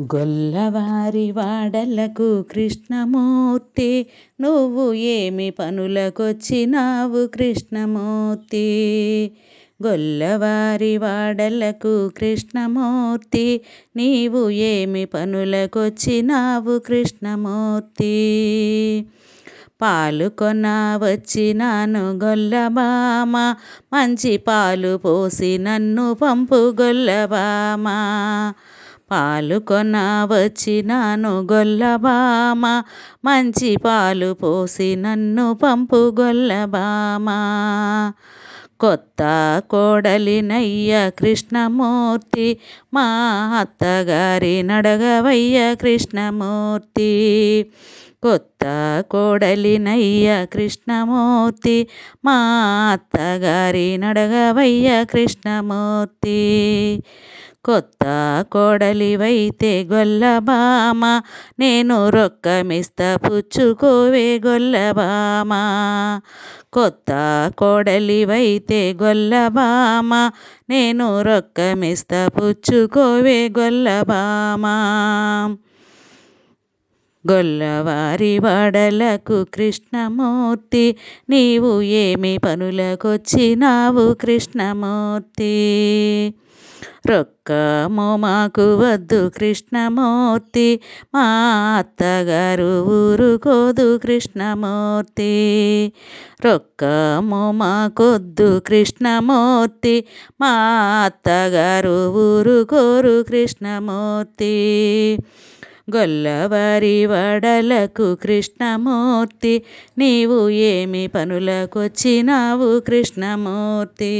గొల్లవారి వాడలకు కృష్ణమూర్తి నువ్వు ఏమి పనులకొచ్చినావు కృష్ణమూర్తి? గొల్లవారి వాడలకు కృష్ణమూర్తి నీవు ఏమి పనులకొచ్చినావు కృష్ణమూర్తి? పాలు కొన వచ్చినాను గొల్లబామ మంచి పాలు పోసి నన్ను పంపు గొల్లబామ పాలు కొన వచ్చినాను గొల్లబామ మంచి పాలు పోసి నన్ను పంపు గొల్లబామ కొత్త కోడలినయ్య కృష్ణమూర్తి మా అత్తగారి నడగవయ్య కృష్ణమూర్తి. కొత్త కోడలినయ్య కృష్ణమూర్తి మా అత్తగారి నడగవయ్య కృష్ణమూర్తి. కొత్త కోడలివైతే గొల్లబామ నేను రొక్కమిస్త పుచ్చుకోవే గొల్లబామ కొత్త కోడలివైతే గొల్లబామ నేను రొక్కమిస్త పుచ్చుకోవే గొల్లబామ గొల్లవారి వాడలకు కృష్ణమూర్తి నీవు ఏమి పనులకొచ్చినావు కృష్ణమూర్తి? రొక్కము మాకు వద్దు కృష్ణమూర్తి మా అత్తగారు ఊరుకోదు కృష్ణమూర్తి. రొక్కము మాకొద్దు కృష్ణమూర్తి మా అత్తగారు ఊరుకోరు కృష్ణమూర్తి. గొల్లవారి వడలకు కృష్ణమూర్తి నీవు ఏమి పనులకొచ్చినావు కృష్ణమూర్తి.